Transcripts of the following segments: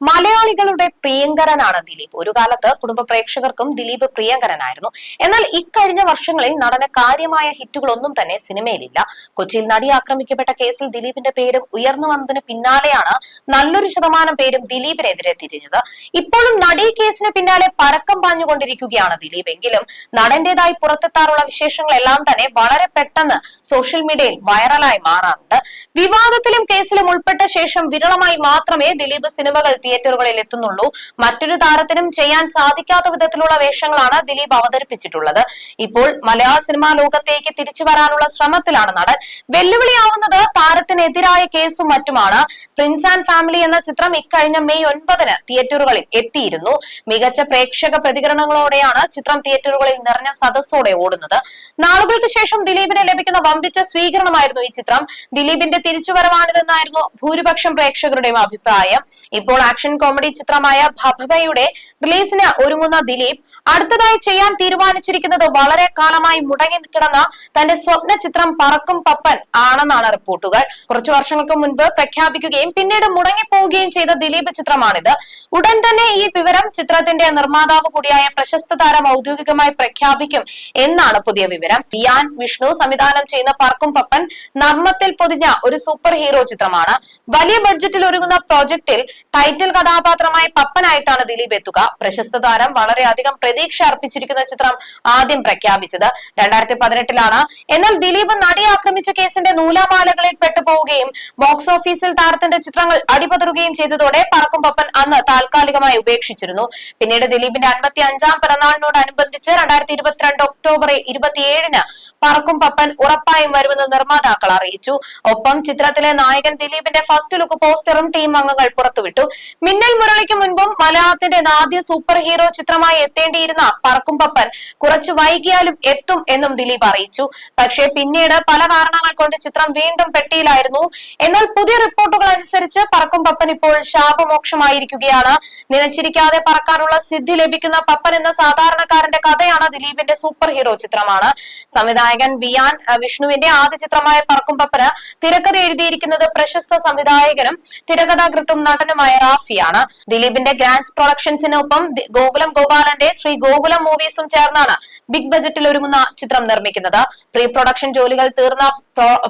മലയാളികളുടെ പ്രിയങ്കരനാണ് ദിലീപ്. ഒരു കാലത്ത് കുടുംബ പ്രേക്ഷകർക്കും ദിലീപ് പ്രിയങ്കരനായിരുന്നു. എന്നാൽ ഇക്കഴിഞ്ഞ വർഷങ്ങളിൽ നടന കാര്യമായ ഹിറ്റുകളൊന്നും തന്നെ സിനിമയിലില്ല. കൊച്ചിയിൽ നടി ആക്രമിക്കപ്പെട്ട കേസിൽ ദിലീപിന്റെ പേരും ഉയർന്നു വന്നതിന് പിന്നാലെയാണ് നല്ലൊരു ശതമാനം പേരും ദിലീപിനെതിരെ തിരിഞ്ഞത്. ഇപ്പോഴും നടി കേസിന് പിന്നാലെ പരക്കം പാഞ്ഞുകൊണ്ടിരിക്കുകയാണ് ദിലീപ്. എങ്കിലും നടന്റേതായി പുറത്തെത്താറുള്ള വിശേഷങ്ങളെല്ലാം തന്നെ വളരെ പെട്ടെന്ന് സോഷ്യൽ മീഡിയയിൽ വൈറലായി മാറാറുണ്ട്. വിവാദത്തിലും കേസിലും ഉൾപ്പെട്ട ശേഷം വിരളമായി മാത്രമേ ദിലീപ് സിനിമകൾ തിയേറ്ററുകളിൽ എത്തുന്നുള്ളൂ. മറ്റൊരു താരത്തിനും ചെയ്യാൻ സാധിക്കാത്ത വിധത്തിലുള്ള വേഷങ്ങളാണ് ദിലീപ് അവതരിപ്പിച്ചിട്ടുള്ളത്. ഇപ്പോൾ മലയാള സിനിമാ ലോകത്തേക്ക് തിരിച്ചു വരാനുള്ള ശ്രമത്തിലാണ് നടൻ. വെല്ലുവിളിയാവുന്നത് താരത്തിനെതിരായ കേസും മറ്റുമാണ്. പ്രിൻസ് ആൻഡ് ഫാമിലി എന്ന ചിത്രം ഇക്കഴിഞ്ഞ മെയ് ഒൻപതിന് തിയേറ്ററുകളിൽ എത്തിയിരുന്നു. മികച്ച പ്രേക്ഷക പ്രതികരണങ്ങളോടെയാണ് ചിത്രം തിയേറ്ററുകളിൽ നിറഞ്ഞ സദസ്സോടെ ഓടുന്നത്. നാളുകൾക്ക് ശേഷം ദിലീപിന് ലഭിക്കുന്ന വമ്പിച്ച സ്വീകരണമായിരുന്നു ഈ ചിത്രം. ദിലീപിന്റെ തിരിച്ചുവരവാണിതെന്നായിരുന്നു ഭൂരിപക്ഷം പ്രേക്ഷകരുടെയും അഭിപ്രായം. ഇപ്പോൾ ആക്ഷൻ കോമഡി ചിത്രമായ ഭഭയുടെ റിലീസിന് ഒരുങ്ങുന്ന ദിലീപ് അടുത്തതായി ചെയ്യാൻ തീരുമാനിച്ചിരിക്കുന്നത് വളരെ കാലമായി മുടങ്ങി കിടന്ന തന്റെ സ്വപ്ന ചിത്രം പറക്കും പപ്പൻ ആണെന്നാണ് റിപ്പോർട്ടുകൾ. കുറച്ചു വർഷങ്ങൾക്ക് മുൻപ് പ്രഖ്യാപിക്കുകയും പിന്നീട് മുടങ്ങിപ്പോവുകയും ചെയ്ത ദിലീപ് ചിത്രമാണിത്. ഉടൻ തന്നെ ഈ വിവരം ചിത്രത്തിന്റെ നിർമ്മാതാവ് കൂടിയായ പ്രശസ്ത താരം ഔദ്യോഗികമായി പ്രഖ്യാപിക്കും എന്നാണ് പുതിയ വിവരം. വിയാൻ വിഷ്ണു സംവിധാനം ചെയ്യുന്ന പറക്കും പപ്പൻ നർമ്മത്തിൽ പൊതിഞ്ഞ ഒരു സൂപ്പർ ഹീറോ ചിത്രമാണ്. വലിയ ബഡ്ജറ്റിൽ ഒരുങ്ങുന്ന പ്രോജക്റ്റിൽ ടൈറ്റിൽ കഥാപാത്രമായ പപ്പനായിട്ടാണ് ദിലീപ് എത്തുക. പ്രശസ്ത താരം വളരെയധികം പ്രതീക്ഷ അർപ്പിച്ചിരിക്കുന്ന ചിത്രം ആദ്യം പ്രഖ്യാപിച്ചത്. രണ്ടായിരത്തി പതിനെട്ടിലാണ് എന്നാൽ ദിലീപ് നടി ആക്രമിച്ച കേസിന്റെ നൂലാമാലകളിൽ പെട്ടുപോവുകയും ബോക്സ് ഓഫീസിൽ താരത്തിന്റെ ചിത്രങ്ങൾ അടിപതറുകയും ചെയ്തതോടെ പറക്കും പപ്പൻ അന്ന് താൽക്കാലികമായി ഉപേക്ഷിച്ചിരുന്നു. പിന്നീട് ദിലീപിന്റെ അൻപത്തി അഞ്ചാം പിറന്നാളിനോടനുബന്ധിച്ച് രണ്ടായിരത്തി ഇരുപത്തിരണ്ട് ഒക്ടോബർ ഇരുപത്തിയേഴിന് പറക്കും പപ്പൻ ഉറപ്പായും വരുമെന്ന് നിർമ്മാതാക്കൾ അറിയിച്ചു. ഒപ്പം ചിത്രത്തിലെ നായകൻ ദിലീപിന്റെ ഫസ്റ്റ് ലുക്ക് പോസ്റ്ററും ടീം അംഗങ്ങൾ പുറത്തുവിട്ടു. മിന്നൽ മുരളിക്ക് മുൻപും മലയാളത്തിന്റെ ആദ്യ സൂപ്പർ ഹീറോ ചിത്രമായി എത്തേണ്ടിയിരുന്ന പറക്കും പപ്പൻ കുറച്ചു വൈകിയാലും എത്തും എന്നും ദിലീപ് അറിയിച്ചു. പക്ഷേ പിന്നീട് പല കാരണങ്ങൾ കൊണ്ട് ചിത്രം വീണ്ടും പെട്ടിയിലായിരുന്നു. എന്നാൽ പുതിയ റിപ്പോർട്ടുകൾ അനുസരിച്ച് പറക്കും പപ്പൻ ഇപ്പോൾ ശാപമോക്ഷമായിരിക്കുകയാണ്. നിലച്ചിരിക്കാതെ പറക്കാനുള്ള സിദ്ധി ലഭിക്കുന്ന പപ്പൻ എന്ന സാധാരണക്കാരന്റെ കഥയാണ് ദിലീപിന്റെ സൂപ്പർ ഹീറോ ചിത്രമാണ്. സംവിധായകൻ വിയാൻ വിഷ്ണുവിന്റെ ആദ്യ ചിത്രമായ പറക്കും പപ്പന് തിരക്കഥ എഴുതിയിരിക്കുന്നത് പ്രശസ്ത സംവിധായകനും തിരക്കഥാകൃത്തും നടനുമായ റാഫിയാണ്. ദിലീപിന്റെ ഗ്രാൻഡ്സ് പ്രൊഡക്ഷൻസിനൊപ്പം ഗോകുലം ഗോപാലന്റെ ശ്രീ ഗോകുലം മൂവീസും ചേർന്നാണ് ബിഗ് ബജറ്റിൽ ഒരുങ്ങുന്ന ചിത്രം നിർമ്മിക്കുന്നത്. പ്രീ പ്രൊഡക്ഷൻ ജോലികൾ തീർന്ന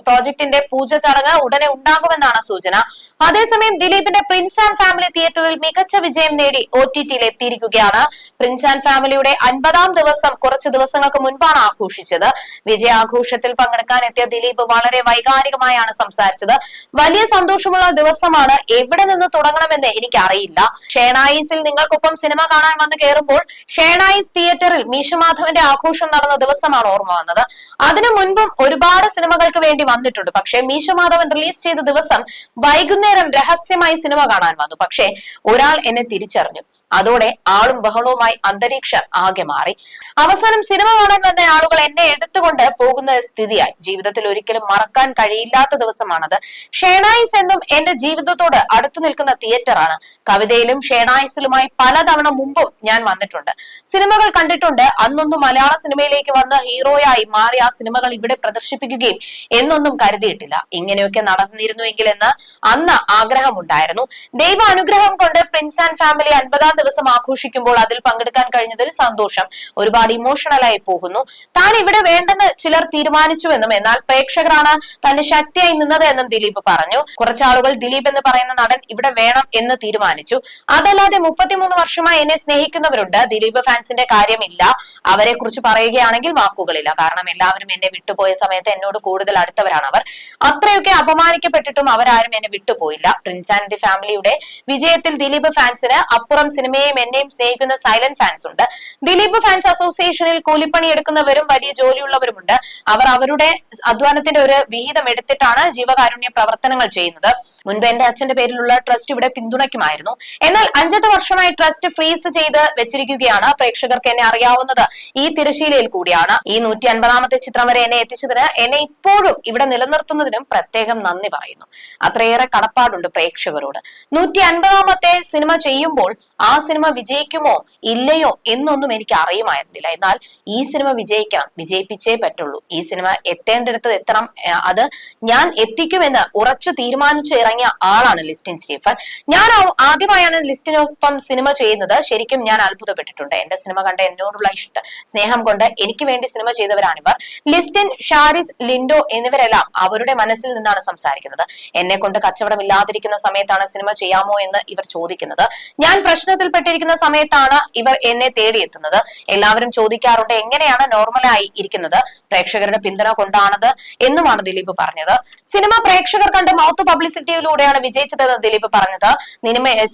പ്രോജക്ടിന്റെ പൂജ ചടങ്ങ് ഉടനെ ഉണ്ടാകുമെന്നാണ് സൂചന. അതേസമയം ദിലീപിന്റെ പ്രിൻസ് ആൻഡ് ഫാമിലി തിയേറ്ററിൽ മികച്ച വിജയം നേടി ഒ ടി ടിയിൽ എത്തിയിരിക്കുകയാണ്. പ്രിൻസ് ആൻഡ് ഫാമിലിയുടെ അൻപതാം ദിവസം കുറച്ച് ദിവസങ്ങൾക്ക് മുൻപാണ് ആഘോഷിച്ചത്. വിജയാഘോഷത്തിൽ പങ്കെടുക്കാൻ എത്തിയ ദിലീപ് വളരെ വൈകാരികമായാണ് സംസാരിച്ചത്. വലിയ സന്തോഷമുള്ള ദിവസമാണ് എവിടെ നിന്ന് തുടങ്ങണമെന്ന് എനിക്കറിയില്ല. ഷേണായിസിൽ നിങ്ങൾക്കൊപ്പം സിനിമ കാണാൻ വന്ന് കയറുമ്പോൾ ഷേണായിസ് തിയേറ്ററിൽ മീശമാധവന്റെ ആഘോഷം നടന്ന ദിവസമാണ് ഓർമ്മ വന്നത്. അതിനു മുൻപും ഒരുപാട് സിനിമകൾക്ക് വേണ്ടി വന്നിട്ടുണ്ട്. പക്ഷേ മീശമാധവൻ റിലീസ് ചെയ്ത ദിവസം വൈകുന്നേരം രഹസ്യമായി സിനിമ കാണാൻ വന്നു. പക്ഷേ ഒരാൾ എന്നെ തിരിച്ചറിഞ്ഞു. അതോടെ ആളും ബഹളവുമായി അന്തരീക്ഷം ആകെ മാറി. അവസാനം സിനിമ കാണാൻ വന്ന ആളുകൾ എന്നെ എടുത്തുകൊണ്ട് പോകുന്ന സ്ഥിതിയായി. ജീവിതത്തിൽ ഒരിക്കലും മറക്കാൻ കഴിയില്ലാത്ത ദിവസമാണത്. ഷേണായിസ് എന്നും എന്റെ ജീവിതത്തോട് അടുത്തു നിൽക്കുന്ന തിയേറ്ററാണ്. കവിതയിലും ഷേണായിസിലുമായി പലതവണ മുമ്പും ഞാൻ വന്നിട്ടുണ്ട്. സിനിമകൾ കണ്ടിട്ടുണ്ട്. അന്നൊന്നും മലയാള സിനിമയിലേക്ക് വന്ന് ഹീറോയായി മാറി ആ സിനിമകൾ ഇവിടെ പ്രദർശിപ്പിക്കുകയും എന്നൊന്നും കരുതിയിട്ടില്ല. ഇങ്ങനെയൊക്കെ നടന്നിരുന്നുവെങ്കിൽ എന്ന് അന്ന് ആഗ്രഹമുണ്ടായിരുന്നു. ദൈവ അനുഗ്രഹം കൊണ്ട് പ്രിൻസ് ആൻഡ് ഫാമിലി അൻപതാം ദിവസം ആഘോഷിക്കുമ്പോൾ അതിൽ പങ്കെടുക്കാൻ കഴിഞ്ഞതിൽ സന്തോഷം. ഒരുപാട് ഇമോഷണലായി പോകുന്നു. താൻ ഇവിടെ വേണ്ടെന്ന് ചിലർ തീരുമാനിച്ചുവെന്നും എന്നാൽ പ്രേക്ഷകരാണ് തന്റെ ശക്തിയായി നിന്നത് എന്നും ദിലീപ് പറഞ്ഞു. കുറച്ചാളുകൾ ദിലീപ് എന്ന് പറയുന്ന നടൻ ഇവിടെ വേണം എന്ന് തീരുമാനിച്ചു. അതല്ലാതെ മുപ്പത്തിമൂന്ന് വർഷമായി എന്നെ സ്നേഹിക്കുന്നവരുണ്ട്. ദിലീപ് ഫാൻസിന്റെ കാര്യമില്ല. അവരെ കുറിച്ച് പറയുകയാണെങ്കിൽ വാക്കുകളില്ല. കാരണം എല്ലാവരും എന്നെ വിട്ടുപോയ സമയത്ത് എന്നോട് കൂടുതൽ അടുത്തവരാണ് അവർ. അത്രയൊക്കെ അപമാനിക്കപ്പെട്ടിട്ടും അവരാരും എന്നെ വിട്ടുപോയില്ല. പ്രിൻസ് ആൻഡ് ദി ഫാമിലിയുടെ വിജയത്തിൽ ദിലീപ് ഫാൻസിന് അപ്പുറം സിനിമയെയും എന്നെയും സ്നേഹിക്കുന്ന സൈലന്റ് ഫാൻസ് ഉണ്ട്. ദിലീപ് ഫാൻസ് അസോസിയേഷനിൽ കൂലിപ്പണി എടുക്കുന്നവരും വലിയ ജോലിയുള്ളവരുമുണ്ട്. അവർ അവരുടെ അധ്വാനത്തിന്റെ ഒരു വിഹിതം എടുത്തിട്ടാണ് ജീവകാരുണ്യ പ്രവർത്തനങ്ങൾ ചെയ്യുന്നത്. മുൻപ് എന്റെ അച്ഛന്റെ പേരിലുള്ള ട്രസ്റ്റ് ഇവിടെ പിന്തുണയ്ക്കുമായിരുന്നു. എന്നാൽ അഞ്ചെട്ട് വർഷമായി ട്രസ്റ്റ് ഫ്രീസ് ചെയ്ത് വെച്ചിരിക്കുകയാണ്. പ്രേക്ഷകർക്ക് എന്നെ അറിയാവുന്നത് ഈ തിരശീലയിൽ കൂടിയാണ്. ഈ നൂറ്റി അൻപതാമത്തെ ചിത്രം വരെ എന്നെ എത്തിച്ചതിന് എന്നെ ഇപ്പോഴും ഇവിടെ നിലനിർത്തുന്നതിനും പ്രത്യേകം നന്ദി പറയുന്നു. അത്രയേറെ കടപ്പാടുണ്ട് പ്രേക്ഷകരോട്. നൂറ്റി അൻപതാമത്തെ സിനിമ ചെയ്യുമ്പോൾ ആ സിനിമ വിജയിക്കുമോ ഇല്ലയോ എന്നൊന്നും എനിക്ക് അറിയുമായിരുന്നില്ല. എന്നാൽ ഈ സിനിമ വിജയിക്കണം വിജയിപ്പിച്ചേ പറ്റുള്ളൂ. ഈ സിനിമ എത്തേണ്ടടുത്ത് എത്തണം അത് ഞാൻ എത്തിക്കുമെന്ന് ഉറച്ചു തീരുമാനിച്ചു ഇറങ്ങിയ ആളാണ് ലിസ്റ്റിൻ സ്റ്റീഫൻ. ഞാൻ ആദ്യമായാണ് ലിസ്റ്റിനൊപ്പം സിനിമ ചെയ്യുന്നത്. ശരിക്കും ഞാൻ അത്ഭുതപ്പെട്ടിട്ടുണ്ട്. എന്റെ സിനിമ കണ്ട എന്നോടുള്ള ഇഷ്ട സ്നേഹം കൊണ്ട് എനിക്ക് വേണ്ടി സിനിമ ചെയ്തവരാണിവർ ലിസ്റ്റിൻ ഷാരിസ് ലിൻഡോ എന്നിവരെല്ലാം അവരുടെ മനസ്സിൽ നിന്നാണ് സംസാരിക്കുന്നത്. എന്നെ കൊണ്ട് കച്ചവടമില്ലാതിരിക്കുന്ന സമയത്താണ് സിനിമ ചെയ്യാമോ എന്ന് ഇവർ ചോദിക്കുന്നത്. ഞാൻ പ്രശ്നത്തിൽപ്പെട്ടിരിക്കുന്ന സമയത്താണ് ഇവർ എന്നെ തേടിയെത്തുന്നത്. എല്ലാവരും ചോദിക്കാറുണ്ട് എങ്ങനെയാണ് നോർമലായി ഇരിക്കുന്നത്? പ്രേക്ഷകരുടെ പിന്തുണ കൊണ്ടാണത് എന്നുമാണ് ദിലീപ് പറഞ്ഞത്. സിനിമ പ്രേക്ഷകർ കണ്ട് മൗത്ത് പബ്ലിസിറ്റിയിലൂടെയാണ് വിജയിച്ചതെന്ന് ദിലീപ് പറഞ്ഞത്.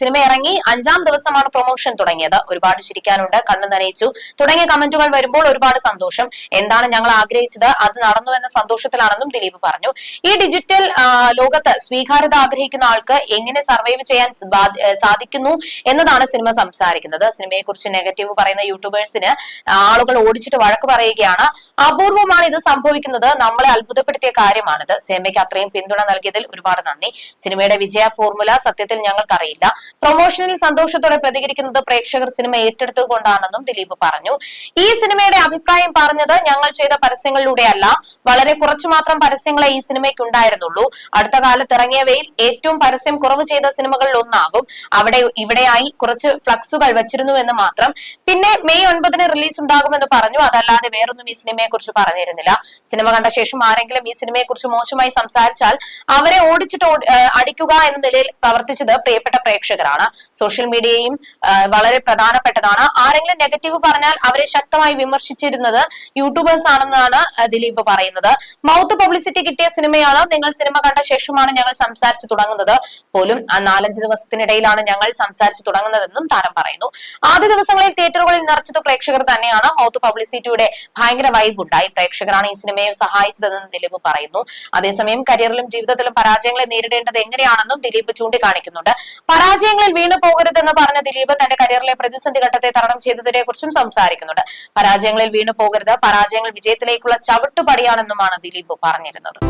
സിനിമ ഇറങ്ങി അഞ്ചാം ദിവസമാണ് പ്രൊമോഷൻ തുടങ്ങിയത്. ഒരുപാട് ചിരിക്കാനുണ്ട് കണ്ണു നനയിച്ചു. തുടങ്ങിയ കമന്റുകൾ വരുമ്പോൾ ഒരുപാട് സന്തോഷം. എന്താണ് ഞങ്ങൾ ആഗ്രഹിച്ചത്? അത് നടന്നു എന്ന സന്തോഷത്തിലാണെന്നും ദിലീപ് പറഞ്ഞു. ഈ ഡിജിറ്റൽ ലോകത്ത് സ്വീകാര്യത ആഗ്രഹിക്കുന്ന ആൾക്ക് എങ്ങനെ സർവൈവ് ചെയ്യാൻ സാധിക്കുന്നു എന്നതാണ് സിനിമ സംസാരിക്കുന്നത്. സിനിമയെ കുറിച്ച് നെഗറ്റീവ് പറയുന്ന യൂട്യൂബേഴ്സിന് ആളുകൾ ഓടിച്ചിട്ട് വഴക്ക് പറയുകയാണ്. അപൂർവമാണ് ഇത് സംഭവിക്കുന്നത്. നമ്മളെ അത്ഭുതപ്പെടുത്തിയ കാര്യമാണിത്. സിനിമയ്ക്ക് അത്രയും പിന്തുണ നൽകിയതിൽ ഒരുപാട് നന്ദി. സിനിമയുടെ വിജയ ഫോർമുല സത്യത്തിൽ ഞങ്ങൾക്കറിയില്ല. പ്രൊമോഷനിൽ സന്തോഷത്തോടെ പ്രതികരിക്കുന്നത് പ്രേക്ഷകർ സിനിമ ഏറ്റെടുത്തുകൊണ്ടാണെന്നും ദിലീപ് പറഞ്ഞു. ഈ സിനിമയുടെ അഭിപ്രായം പറഞ്ഞത് ഞങ്ങൾ ചെയ്ത പരസ്യങ്ങളിലൂടെയല്ല. വളരെ കുറച്ചു മാത്രം പരസ്യങ്ങളെ ഈ സിനിമയ്ക്ക് ഉണ്ടായിരുന്നുള്ളൂ അടുത്ത കാലത്ത് ഇറങ്ങിയവയിൽ ഏറ്റവും പരസ്യം കുറവ് ചെയ്ത സിനിമകളിൽ ഒന്നാകും. അവിടെ ഇവിടെയായി കുറച്ച് ഫ്ലക്സുകൾ വെച്ചിരുന്നു എന്ന് മാത്രം. പിന്നെ മെയ് ഒൻപതിന് റിലീസ് ഉണ്ടാകുമെന്ന് പറഞ്ഞു. അതല്ലാതെ വേറൊന്നും ഈ സിനിമയെ കുറിച്ച് പറഞ്ഞിരുന്നില്ല. സിനിമ കണ്ട ശേഷം ആരെങ്കിലും ഈ സിനിമയെ കുറിച്ച് മോശമായി സംസാരിച്ചാൽ അവരെ ഓടിച്ചിട്ട് അടിക്കുക എന്ന നിലയിൽ പ്രവർത്തിച്ചത് പ്രിയപ്പെട്ട പ്രേക്ഷകരാണ്. സോഷ്യൽ മീഡിയയും വളരെ പ്രധാനപ്പെട്ടതാണ്. ആരെങ്കിലും നെഗറ്റീവ് പറഞ്ഞാൽ അവരെ ശക്തമായി വിമർശിച്ചിരുന്നത് യൂട്യൂബേഴ്സ് ആണെന്നാണ് ദിലീപ് പറയുന്നത്. മൗത്ത് പബ്ലിസിറ്റി കിട്ടിയ സിനിമയാണ് നിങ്ങൾ സിനിമ കണ്ട ശേഷമാണ് ഞങ്ങൾ സംസാരിച്ചു തുടങ്ങുന്നത്. പോലും ആ നാലഞ്ച് ദിവസത്തിനിടയിലാണ് ഞങ്ങൾ സംസാരിച്ചു തുടങ്ങുന്നതെന്നും താരം പറയുന്നു. ആദ്യ ദിവസങ്ങളിൽ തിയേറ്ററുകളിൽ നിറച്ചത് പ്രേക്ഷകർ തന്നെയാണ്. മൗത്ത് പബ്ലിസിറ്റിയുടെ ഭയങ്കര വൈബ് ഉണ്ടായി പ്രേക്ഷകരാണ് ഈ സിനിമയെ സഹായിച്ചതെന്ന് ദിലീപ് പറയുന്നു. അതേസമയം കരിയറിലും ജീവിതത്തിലും പരാജയങ്ങളെ നേരിടേണ്ടത് എങ്ങനെയാണെന്നും ദിലീപ് ചൂണ്ടിക്കാണിക്കുന്നുണ്ട്. പരാജയങ്ങളിൽ വീണു പോകരുതെന്ന് പറഞ്ഞ ദിലീപ് തന്റെ കരിയറിലെ പ്രതിസന്ധി ഘട്ടത്തെ തരണം ചെയ്തതിനെ കുറിച്ചും സംസാരിക്കുന്നുണ്ട്. പരാജയങ്ങളിൽ വീണു പോകരുത്. പരാജയങ്ങൾ വിജയത്തിലേക്കുള്ള ചവിട്ടുപടിയാണെന്നുമാണ് ദിലീപ് പറഞ്ഞിരുന്നത്.